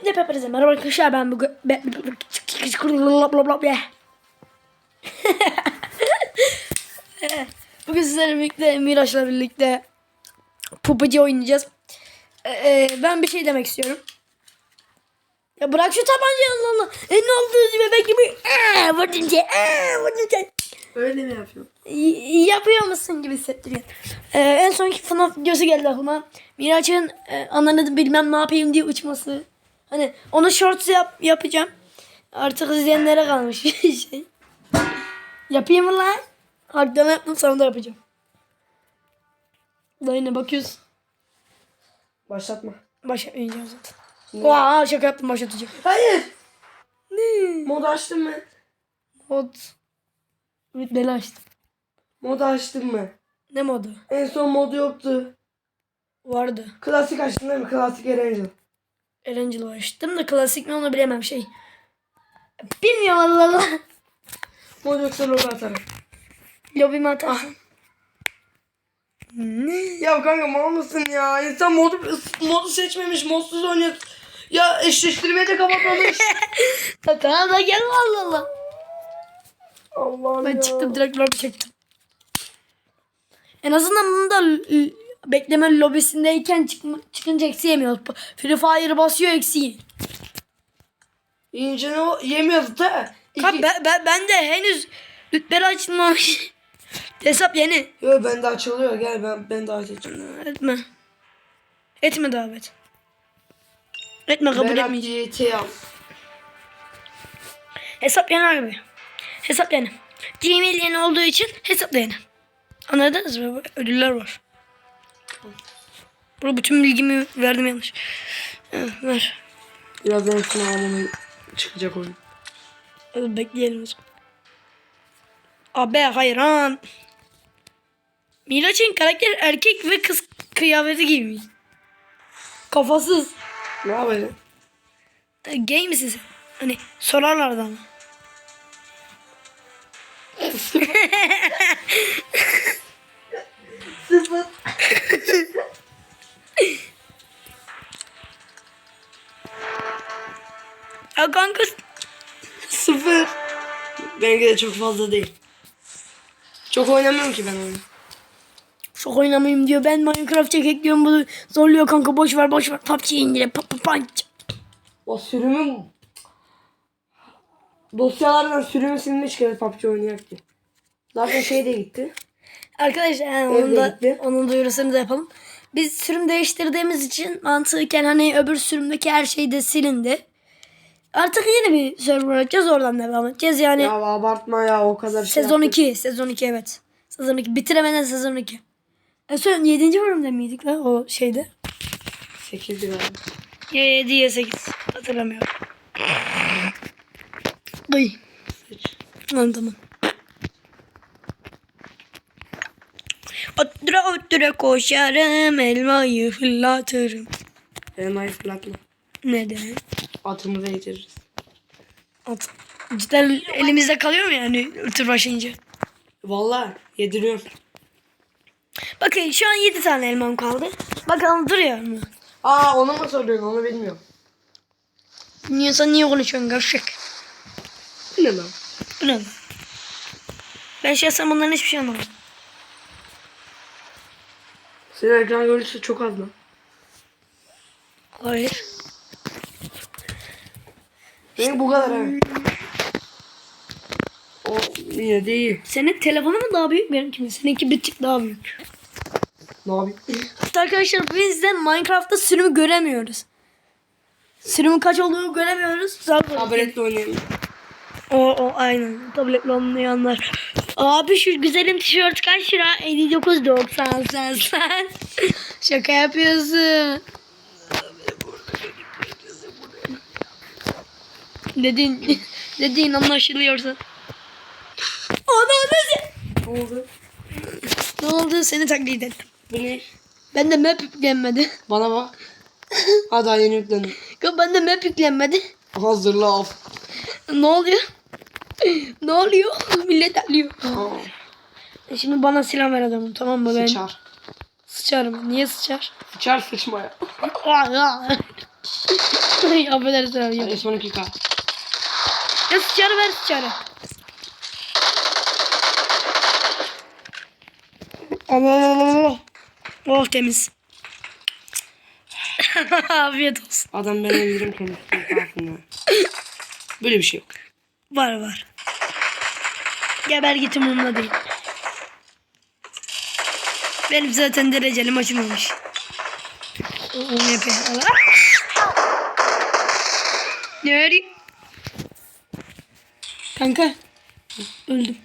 Öncelikle hepinize merhaba arkadaşlar ben bugün Bugün sizlerle birlikte Miraç'la birlikte PUBG oynayacağız. Ee, e, ben bir şey demek istiyorum. Ya bırak şu tabancayı Allah Allah. E ne oldu bebek gibi? Aa, vurdun sen. Aa, vurdun sen. Öyle mi yapıyor? Y- yapıyor musun gibi hissettiriyor. Ee, en sonki FNAF videosu geldi aklıma. Miraç'ın e, ananı bilmem ne yapayım diye uçması. Hani onu shorts yap yapacağım. Artık izleyenlere kalmış şey. Yapayım mı lan? Harbiden yaptım sonra da yapacağım. Da yine bakıyorsun. Başlatma. Başlatmayacağım zaten. Oha şaka yaptım başlatacağım. Hayır. Ne? Mod açtın mı? Mod. Rütbeli açtım. Mod açtın mı? Ne modu? En son modu yoktu. Vardı. Klasik açtın değil mi? Klasik Erangel. Erangel'ı açtım da klasik mi onu bilemem şey. Bilmiyorum Allah Allah. Mod yoksa logo atarım. Lobime atarsın. Ne? Ya kanka mal mısın ya? İnsan modu, modu seçmemiş. Modsuz oynuyor. Ya eşleştirmeyi de kapatmamış. Tamam da gel Allah Allah. Allah'ım Ben ya. çıktım direkt lobi çektim. En azından bunu da bekleme lobisindeyken çıkma, çıkınca eksi yemiyoruz. Free Fire basıyor ne o? Yemiyordu da. İki... ben, ben, ben de henüz rütbeli açılmamış. Hesap yeni. Yo bende açılıyor. Gel ben, ben daha açacağım. Etme. Etme davet. Etme kabul etmeyeceğim. Hesap yeni abi. Hesap yeni. Gmail yeni olduğu için hesap da yeni. Anladınız mı? Ödüller var. Burada bütün bilgimi verdim yanlış. Ver. Birazdan hepsini almamı çıkacak oyun. Hadi bekleyelim o zaman. Abi hayran. Miraç'ın karakter erkek ve kız kıyafeti giymiş. Kafasız. Ne yapacağım? E, Gay misin sen? Hani sorarlardı ama. Sıfır. Ya kanka Sıfır. Benimki de çok fazla değil. Çok oynamıyorum ki ben oyunu. çok oynamayayım diyor. Ben Minecraft çekek diyorum bunu zorluyor kanka boş ver boş ver. PUBG indire pa, pa, punch. O sürümün dosyalardan sürümü silmiş kere PUBG oynayak ki. Zaten şey de gitti. Arkadaşlar yani onun da gitti. onun duyurusunu da yapalım. Biz sürüm değiştirdiğimiz için mantıken hani öbür sürümdeki her şey de silindi. Artık yeni bir server açacağız oradan devam edeceğiz. Yani Ya abartma ya o kadar şey sezon yaptık. 2, sezon 2 evet. Sezon 2 bitiremeden sezon 2. E son 7. bölümde miydik lan o şeyde? 8 lira. Ya 7 ya 8 hatırlamıyorum. Ay. Tamam tamam. Ottura ottura koşarım elmayı fırlatırım. Elmayı fırlatma. Neden? Atımı değdiririz. At. Cidden elimizde kalıyor mu yani tır başlayınca? Vallahi yediriyorum. Bakın şu an 7 tane elmam kaldı. Bakalım duruyor mu? Aa onu mu soruyorsun onu bilmiyorum. Niye sen niye konuşuyorsun gavşak? Bu ne lan? Bu ne? lan? Ben şahsen bunların hiçbir şey anlamadım. Senin ekran görüntüsü çok az lan. Hayır. Benim bu kadar evet. O yine de iyi. Senin telefonun mu daha büyük benimki mi? Seninki bir tık daha büyük. Ne yapayım? Hatta arkadaşlar biz de Minecraft'ta sürümü göremiyoruz. Sürümün kaç olduğunu göremiyoruz. Tabletle oynayayım. O, o aynen. Tabletle olmayanlar. Abi şu güzelim tişört kaç lira? 59.90 sen sen. Şaka yapıyorsun. Dediğin, dediğin anlaşılıyorsa. Ana ne? Ne oldu? Ne oldu? Seni taklit ettim. Bu ne? Ben de map yüklenmedi. Bana bak. Ha daha yeni yükledim. Ben de map yüklenmedi. Hazırla al. Ne oluyor? Ne oluyor? Millet alıyor. Aa, Şimdi bana silah ver adamım tamam mı? Ben Sıçar. sıçarım. Niye sıçar? Sıçar sıçmaya. Aa. Affedersin abi. Hadi son 2K. Ya sıçarı ver sıçarı. Oh temiz. Afiyet olsun. Adam ben öldürürüm kendisini. Böyle bir şey yok. Var var. Geber git umurumda değil. Benim zaten dereceli maçım olmuş. Onu yapayım. Ne arayayım? Kanka. Öldüm.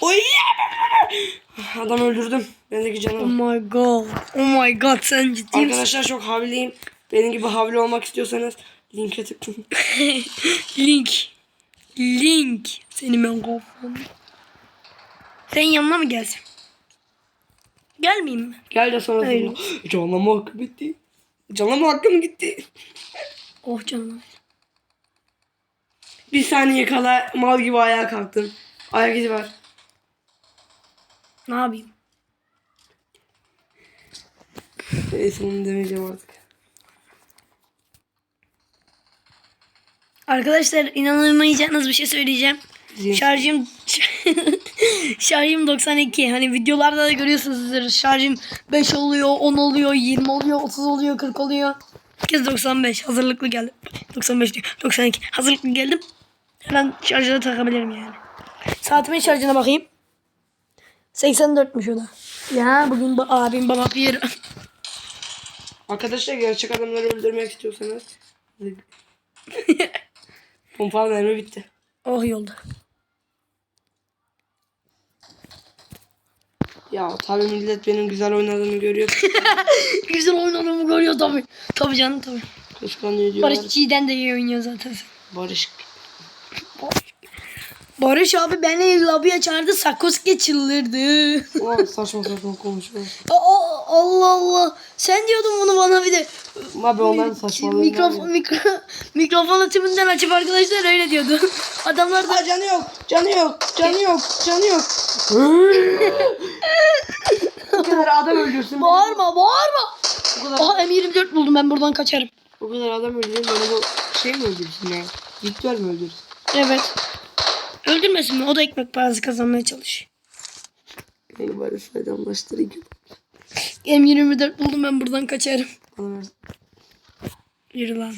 Oy! Adam öldürdüm. Bendeki canı Oh my god. Oh my god sen ciddi misin? Arkadaşlar çok havliyim. Benim gibi havli olmak istiyorsanız linke tıklayın. Link. Link. Seni ben kafam. Sen yanına mı gelsin? Gelmeyeyim mi? Gel de sonra. Canlama hakkım bitti. Canlama hakkım gitti. Oh canım. Bir saniye kala mal gibi ayağa kalktım. Ayak izi var. Ne yapayım? Neyse onu demeyeceğim artık. Arkadaşlar inanamayacağınız bir şey söyleyeceğim. Bizim- Şarjım şarjım 92. Hani videolarda da görüyorsunuzdur. Şarjım 5 oluyor, 10 oluyor, 20 oluyor, 30 oluyor, 40 oluyor. Kez 95. Hazırlıklı geldim. 95 diyor. 92. Hazırlıklı geldim. Her an şarjına takabilirim yani. Saatimin şarjına bakayım. 84'müş o da. Ya bugün bu abim bana bir Arkadaşlar gerçek adamları öldürmek istiyorsanız. Pompalı mermi bitti. Oh yolda. Ya tabii millet benim güzel oynadığımı görüyor. Güzel oynadığımı görüyor tabii. Tabii canım tabii. Kıskanıyor diyorlar. Barış Çiğ'den de iyi oynuyor zaten. Barış. Barış abi beni lobiye çağırdı Sakoski çıldırdı. Ulan saçma saçma konuşuyor. Aa, Allah Allah. Sen diyordun bunu bana bir de. Abi onların saçmalığından. Mikrofon, mikro, mikrofonu tümünden açıp arkadaşlar öyle diyordu. Adamlar da Aa, canı yok, canı yok, canı yok, canı yok. Bu kadar adam öldürsün. bağırma bağırma. Bu kadar, Aha M24 buldum ben buradan kaçarım. bu kadar adam öldürsün. Beni bu şey mi öldürsün ya? Viktör mü öldürsün? Evet. Öldürmesin mi? O da ekmek parası kazanmaya çalış. Beni bari saydamlaştırayım. M24 buldum ben buradan kaçarım. Ver. Yürü lan.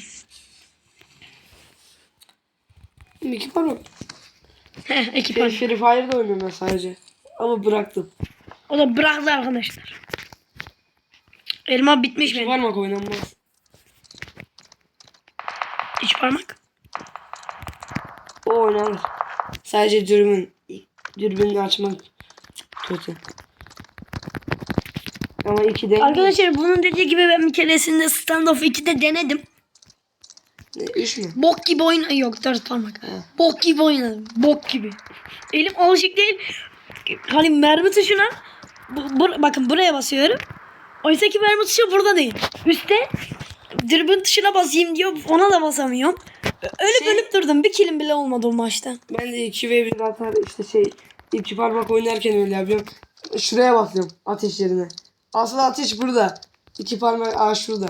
İki para. Heh, ekip var. Free Fire'da oynuyorum ben sadece. Ama bıraktım. O da bıraktı arkadaşlar. Elma bitmiş benim. parmak oynanmaz. İç parmak. O oynanır. Sadece dürbün. Dürbünü açmak kötü. Ama iki de Arkadaşlar bunun dediği gibi ben bir keresinde Standoff 2'de denedim. Ne, Üç mü? Bok gibi oyun yok dört parmak. Bok gibi oynadım. Bok gibi. Elim alışık değil. Hani mermi tuşuna bu, bu- bakın buraya basıyorum. Oysa ki mermi tuşu burada değil. Üstte dürbün tuşuna basayım diyor. Ona da basamıyorum. Ölüp Şey- ölüp durdum. Bir kilim bile olmadı o maçta. Ben de 2 ve 1 atar işte şey iki parmak oynarken öyle yapıyorum. Şuraya basıyorum ateş yerine. Aslında ateş burada. İki parmak aa şurada.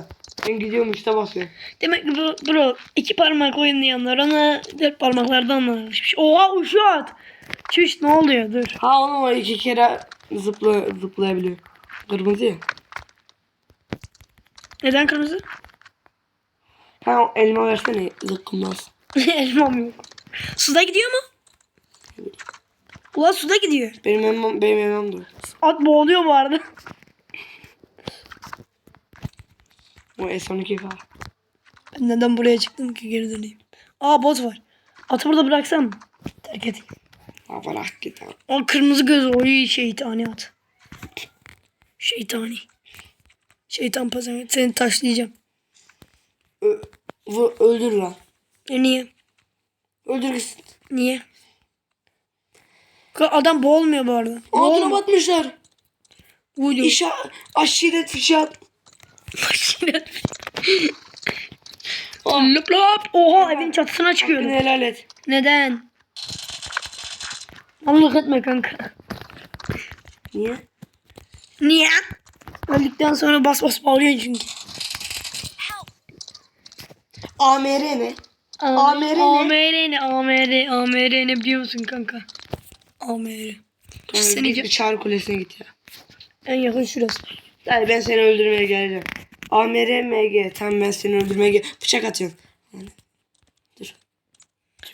Ben gidiyorum işte basıyorum. Demek ki bu, bro iki parmak oynayanlar ona dört parmaklardan alışmış. Oha uşat. Çüş ne oluyor dur. Ha oğlum o iki kere zıpla, zıplayabiliyor. Kırmızı ya. Neden kırmızı? Ha elma versene zıkkımaz. Elmam yok. Suda gidiyor mu? Ulan suda gidiyor. Benim elmam, benim elmam da. At boğuluyor bu arada. O S12 var. Ben neden buraya çıktım ki geri döneyim. Aa bot var. Atı burada bıraksam mı? Terk edeyim. Ha bırak git abi. O kırmızı göz oy şeytani at. Şeytani. Şeytan pezevenk. Seni taşlayacağım. Ö, öldür lan. E niye? Öldür gitsin. Niye? Adam boğulmuyor bu arada. Adına batmışlar. Uyuyor. İşa aşiret fişi at. Lop lop. Oha evin çatısına çıkıyorum. Hakkını helal et. Neden? Mallık etme kanka. Niye? Niye? Öldükten sonra bas bas bağırıyorsun çünkü. AMR ne? AMR ne? AMR ne? AMR, AMR ne biliyor musun kanka? AMR. Yani Seni git bir çağrı kulesine git ya. En yakın şurası. Hayır ben seni öldürmeye geleceğim. AMR MG. Tamam ben seni öldürmeye gel. Bıçak atıyorum. Yani. Dur.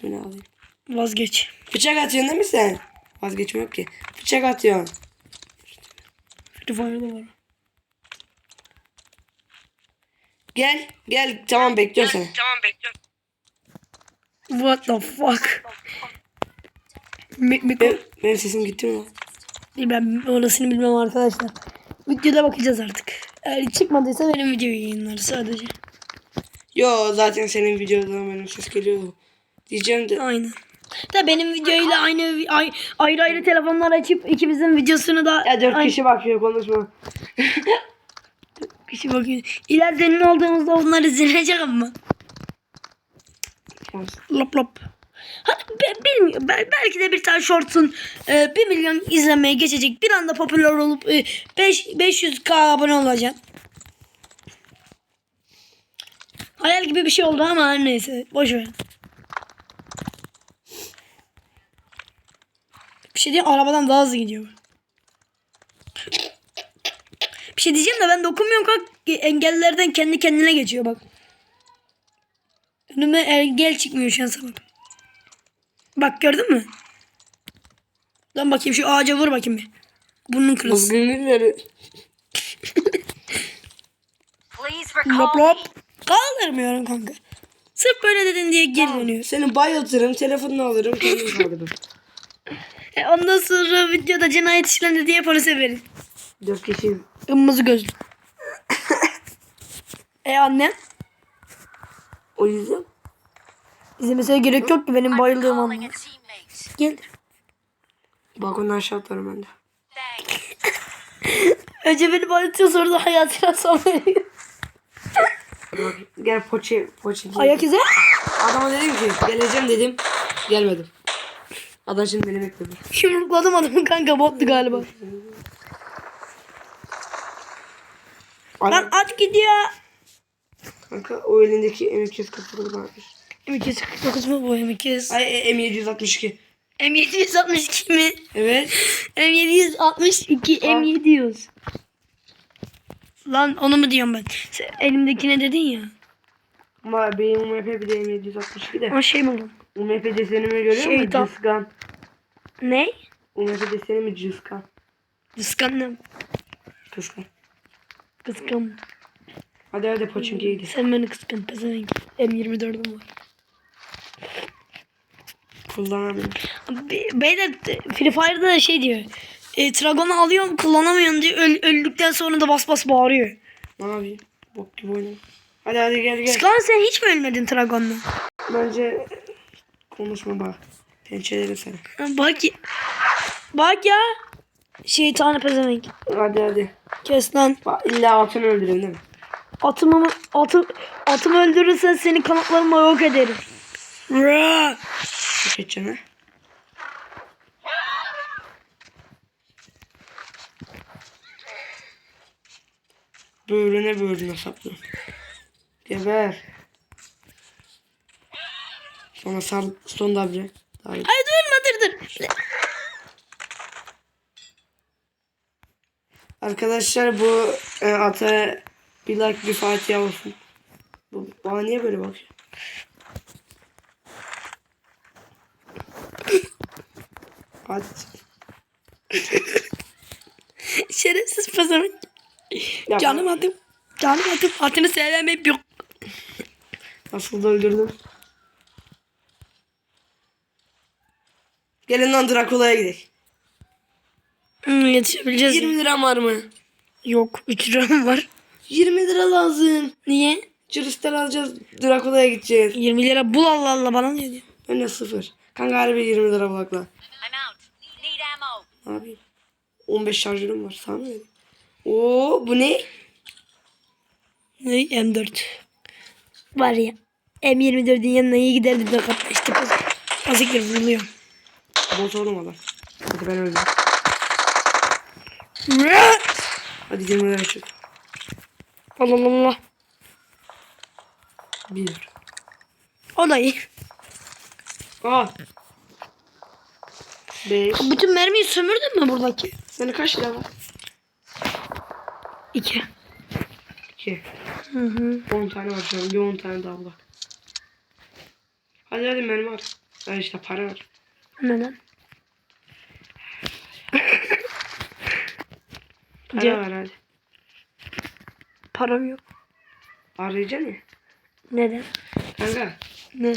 Şunu alayım. Vazgeç. Bıçak atıyorsun değil mi sen? Vazgeçme yok ki. Bıçak atıyorsun. Free Fire'da var. Gel. Gel. Tamam bekliyorum seni. What the fuck? Mi, mi, Benim, benim sesim gitti mi lan? ben orasını bilmem arkadaşlar. Videoda bakacağız artık. Eğer çıkmadıysa benim videoyu yayınlar sadece. Yo zaten senin videodan benim ses geliyordu. Diyeceğim de. Aynen. Da benim videoyla aynı ay, ayrı ayrı telefonlar açıp ikimizin videosunu da Ya dört aynı kişi bakıyor konuşma. kişi bakıyor. İleride ünlü olduğumuzda onlar izlenecek ama. Lop lop. Ha, be- bilmiyorum. Bel- belki de bir tane shortsun e, 1 milyon izlenmeye geçecek. Bir anda popüler olup e, 5 500k abone olacağım. Hayal gibi bir şey oldu ama neyse. Boş ver. Bir şey diyeyim arabadan daha hızlı gidiyor. Bir şey diyeceğim de ben dokunmuyorum kanka. Engellerden kendi kendine geçiyor bak. Önüme engel çıkmıyor şansa bak. Bak gördün mü? Lan bakayım şu ağaca vur bakayım bir. Burnun kırılsın. Recall Lop lop. Kaldırmıyorum kanka. Sırf böyle dedin diye geri dönüyor. Seni bayıltırım, telefonunu alırım. E ondan sonra videoda cinayet işlendi diye polise verin. Dört kişi. Kırmızı gözlü. e annem? O yüzden. İzlemesine gerek yok ki benim bayıldığım an. Gel. Balkondan aşağı atlarım ben de. Önce beni bayıltıyor sonra da hayatına son veriyor. Gel poçi, poçi. Ayak izi. Adama dedim ki geleceğim dedim. Gelmedim. Adam şimdi beni bekliyor. Yumrukladım adamı kanka bottu galiba. Lan Adam, at gidiyor. kanka o elindeki M249 varmış. M249 mu bu M200? Ay e, M762. M762 mi? Evet. M762 M700. Lan onu mu diyorum ben? Sen elimdekine dedin ya. Ama benim UMP bir de M762 de. O şey mi lan? UMP desenimi görüyor musun? Şeytan. Cıskan. Ne? UMP deseni mi cıskan? Kıskandım. Kıskan. Kıskan. Hadi hadi poçinkiye gidelim. Sen beni kıskan. Pezevenk. M24'üm var. Kullanamıyorum. Be- Beyler Free Fire'da da şey diyor. E, Dragon'u alıyorum kullanamıyorum diye öl- öldükten sonra da bas bas bağırıyor. Ne yapayım? Bok gibi oynayayım. Hadi hadi gel gel. Skan sen hiç mi ölmedin Dragon'la? Bence konuşma bak. Pençelerim seni. Bak ya. Bak ya. Şeytanı pezevenk. Hadi hadi. Kes lan. Bak illa atını öldürün değil mi? Atımı, atı, atımı öldürürsen seni kanatlarımla yok ederim. Edeceksin ha. Böğrüne böğrüne saplı. Geber. Sonra sar son iyi. Ay durma dur dur. Arkadaşlar bu e, ata bir like bir Fatiha olsun. Bu, bana niye böyle bakıyor? Hadi. Şerefsiz pezevenk. Canım adım. Canım adım. Atını sevmeyip yok. Nasıl da öldürdüm. Gelin lan Drakula'ya gidelim. Hmm, yetişebileceğiz. 20 liram var mı? Yok 3 liram var. 20 lira lazım. Niye? Cırıstan alacağız. Drakula'ya gideceğiz. 20 lira bul Allah Allah bana ne diyor? Ben de sıfır. Kanka harbi 20 lira bulakla. Ne yapayım? 15 şarjörüm var. Sana mı? Oo bu ne? Ne? M4. Var ya. M24'ün yanına iyi giderdim de kapta işte. Pazikler vuruluyor. Bot oğlum adam. Hadi ben öldüm. Hadi demirleri açık. Allah Allah Allah. Bir. O da iyi. Aa. Beş. Bütün mermiyi sömürdün mü buradaki? Senin kaç lira var? İki. İki. Hı hı. 10 tane var şu an. Bir 10 tane daha bak. Hadi hadi mermi at. Ha işte para var. Neden? Para Ce- var hadi. Param yok. Arayacaksın ya. Neden? Kanka. Ne?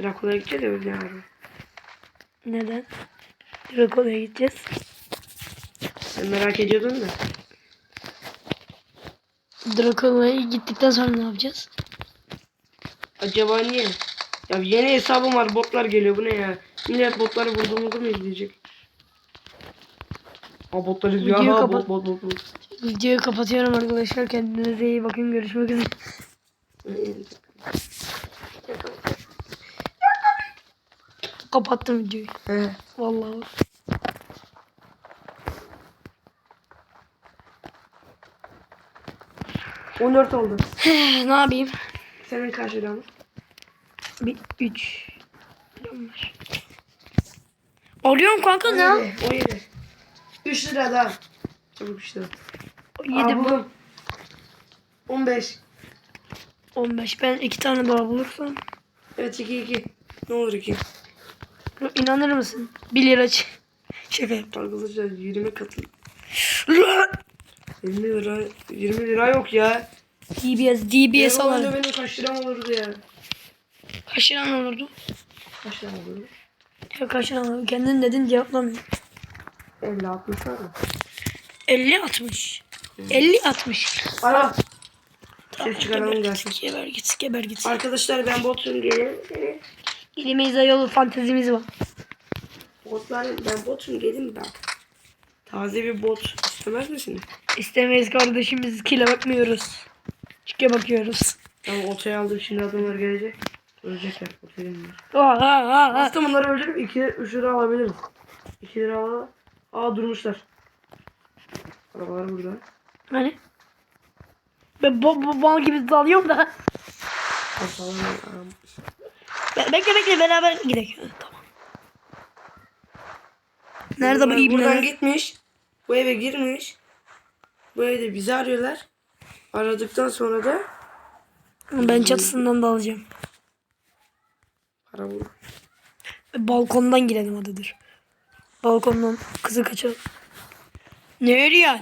Drakula'ya gideceğiz ya öyle araba. Neden? Drakola'ya gideceğiz. Sen merak ediyordun da. Drakola'ya gittikten sonra ne yapacağız? Acaba niye? Ya yeni hesabım var botlar geliyor bu ne ya? Millet botları vurduğumuzu mu izleyecek? Aa botlar izliyor. Videoyu Aha kapat. bot bot bot bot. Videoyu kapatıyorum arkadaşlar. Kendinize iyi bakın. Görüşmek üzere. Kapattım videoyu. He. Vallahi. He. 14 oldu. ne yapayım? Senin kaç liran? Bir, üç. Liram var. Arıyorum kanka ne? al? 17. 3 lira daha. Çabuk 3 lira. Yedi Aa, bu. buldum. 15. 15. Ben iki tane daha bulursam. Evet 2 2. Ne olur 2. İnanır mısın? 1 lira ç- Şaka yaptım. Arkadaşlar 20 katı. 20 lira. 20 lira yok ya. DBS, DBS alalım. benim kaç liram olurdu ya? Kaç olurdu? Kaç liram olurdu? Ya kaç liran olurdu? Kendin dedin cevaplamıyor. 50 60 var mı? 50 60. 50 60. Ara. Ses çıkaralım gelsin. Geber git, geber git. Arkadaşlar ben botum gelin. İlimizde yolu fantezimiz var. Botlar ben botum gelin bak. Taze bir bot istemez misiniz? İstemeyiz kardeşim biz kile bakmıyoruz. Çike bakıyoruz. Tamam otoya aldım şimdi adamlar gelecek. Ölecekler aa, aa. Aslında bunları öldürüp 2 3 lira alabiliriz. 2 lira al. Aa durmuşlar. Arabalar burada. Hani? Ben bo bo bal gibi dalıyorum da. Be- bekle bekle beraber gidelim. Ha, Tamam. Nerede bu Buradan- Buradan gitmiş. Bu eve girmiş. Bu evde bizi arıyorlar. Aradıktan sonra da Ben çatısından da alacağım. para bulur. Balkondan girelim hadi dur. Balkondan kızı kaçıralım. Ne arıyorsun?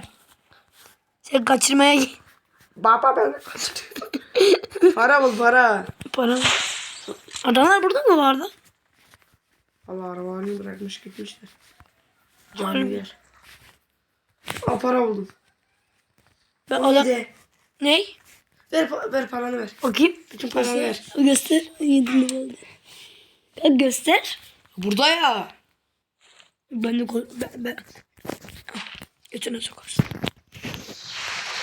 Sen kaçırmaya git. Baba ben Para bul para. Para. Adamlar burada mı vardı? Allah arabanı bırakmış gitmişler. Canlı yer. Aa para buldum. Ben O adam... yedi. Ne? Ver, pa- ver paranı ver. Bakayım. Bütün paranı ver. Göster. Yedim herhalde. Ben göster. Burada ya. Ben de koy... Ben, ben... Götüne sokarsın.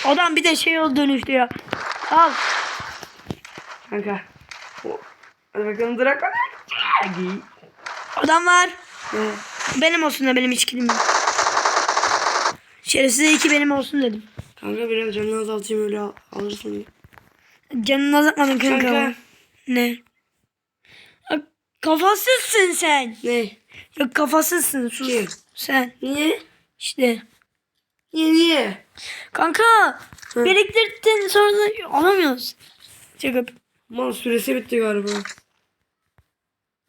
Adam bir de şey oldu dönüştü ya. Al. Kanka. O- Var. Hadi. Adam var. Ne? Benim olsun da benim içkilim. Şerefsize iki benim olsun dedim. Kanka biraz canını azaltayım öyle al- alırsın. Canını azaltmadın kanka. Kanka. Ne? Ya, kafasızsın sen. Ne? Ya kafasızsın sus. Kim? Sen. Niye? İşte. Niye niye? Kanka. Biriktirdin sonra alamıyoruz. Çekip. Mal süresi bitti galiba.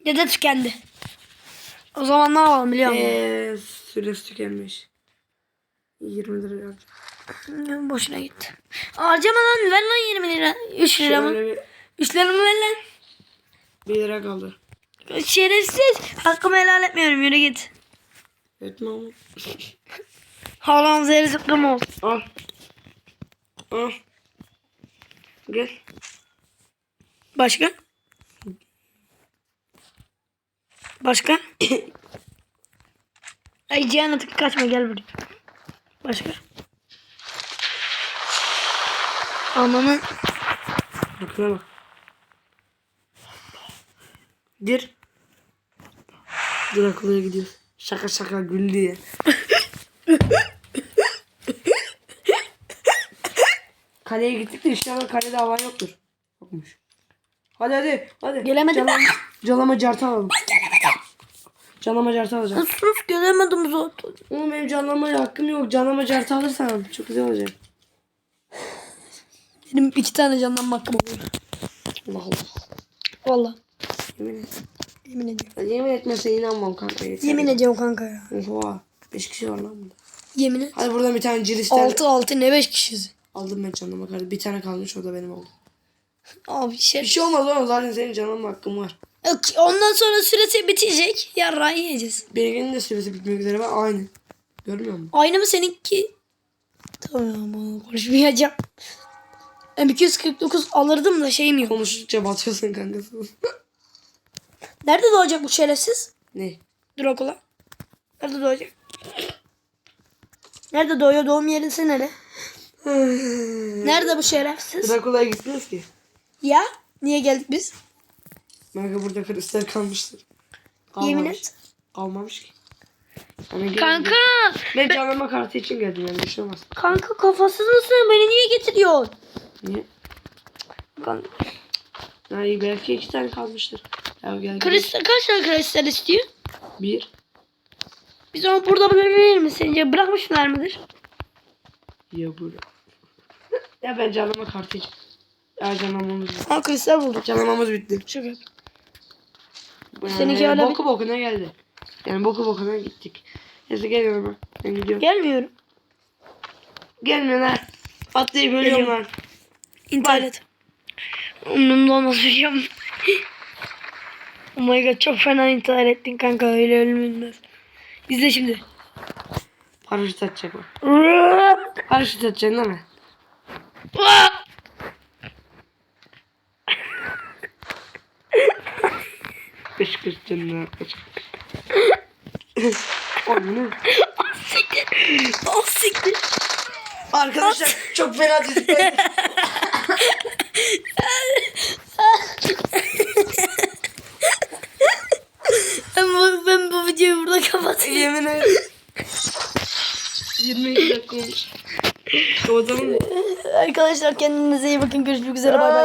Ya da tükendi. O zaman ne yapalım biliyor musun? Eee süresi tükenmiş. 20 lira yapacağım. Boşuna gitti. Harcama lan ver lan 20 lira. 3 lira mı? Bir 3 lira mı ver lan? 1 lira kaldı. Şerefsiz. Hakkımı helal etmiyorum yürü git. Etme ama. Halan zehri zıkkım olsun. Al. Al. Gel. Başka? Başka? Ay Cihan atık kaçma gel buraya. Başka? Ananın Bakına bak. Gir. Drakula'ya gidiyoruz. Şaka şaka güldü ya. kaleye gittik de inşallah kalede alan yoktur. Yokmuş. Hadi hadi hadi. Gelemedim Canlama, canlama cartı alalım. Canlama cartı alacağım. Sus göremedim zaten. Oğlum benim canlamaya hakkım yok. Canlama cartı alırsan çok güzel olacak. Benim iki tane canlanma hakkım oluyor. Allah Allah. Valla. Yemin et. Yemin ediyorum. Ben yemin etmese inanmam kanka. Yeter. Yemin ediyorum kanka ya. Oha. 5 kişi var lan burada. Yemin et. Hadi buradan bir tane ciristen 6 6 ne 5 kişiyiz. aldım ben canlama kartı. Bir tane kalmış o da benim oldu. Abi şey. Bir şey olmaz oğlum zaten senin canlama hakkın var. Ondan sonra süresi bitecek. Yarrağı yiyeceğiz. Benimkinin de süresi bitmek üzere ben aynı. Görmüyor musun? Aynı mı seninki? Tamam konuşmayacağım. M249 alırdım da şeyim yok. Konuştukça batıyorsun kankası. Nerede doğacak bu şerefsiz? ne? Dracula. Nerede doğacak? Nerede doğuyor? Doğum yerisi nere? Nerede bu şerefsiz? Drakula'ya gitmiyoruz ki. Ya? Niye geldik biz? Belki burada kristal kalmıştır. Yemin Kalmamış. et. Kalmamış ki. Yani. Kanka. Ben canlama kartı için geldim yani şey olmaz. Kanka kafasız mısın? Beni niye getiriyorsun? Niye? Kanka. Yani belki iki tane kalmıştır. Ya gel. gel. Kristal kaç tane kristal istiyor? Bir. Biz onu burada bırakabilir mi sence? Bırakmışlar mıdır? Ya burada. ya ben canlama kartı için. Ya canlamamız bitti. Ha kristal bulduk. Canlamamız bitti. Şaka. Yani Seninki hala boku bokuna geldi. Yani boku bokuna gittik. Neyse geliyorum ben. Ben gidiyorum. Gelmiyorum. Gelmiyor lan. Atlayıp ölüyorum lan. İntihar et. Umurumda olmaz hocam. oh my god çok fena intihar ettin kanka öyle ölmez. İzle şimdi. Paraşüt atacak bak. Paraşüt atacaksın değil mi? Kış canına kış. Oğlum ne? Siktir. Oh siktir. Arkadaşlar çok fena düştü. Ben bu, ben bu videoyu burada kapatayım. Yemin ederim. 22 dakika olmuş. Kapatalım mı? Arkadaşlar kendinize iyi bakın. Görüşmek üzere. Bay bay.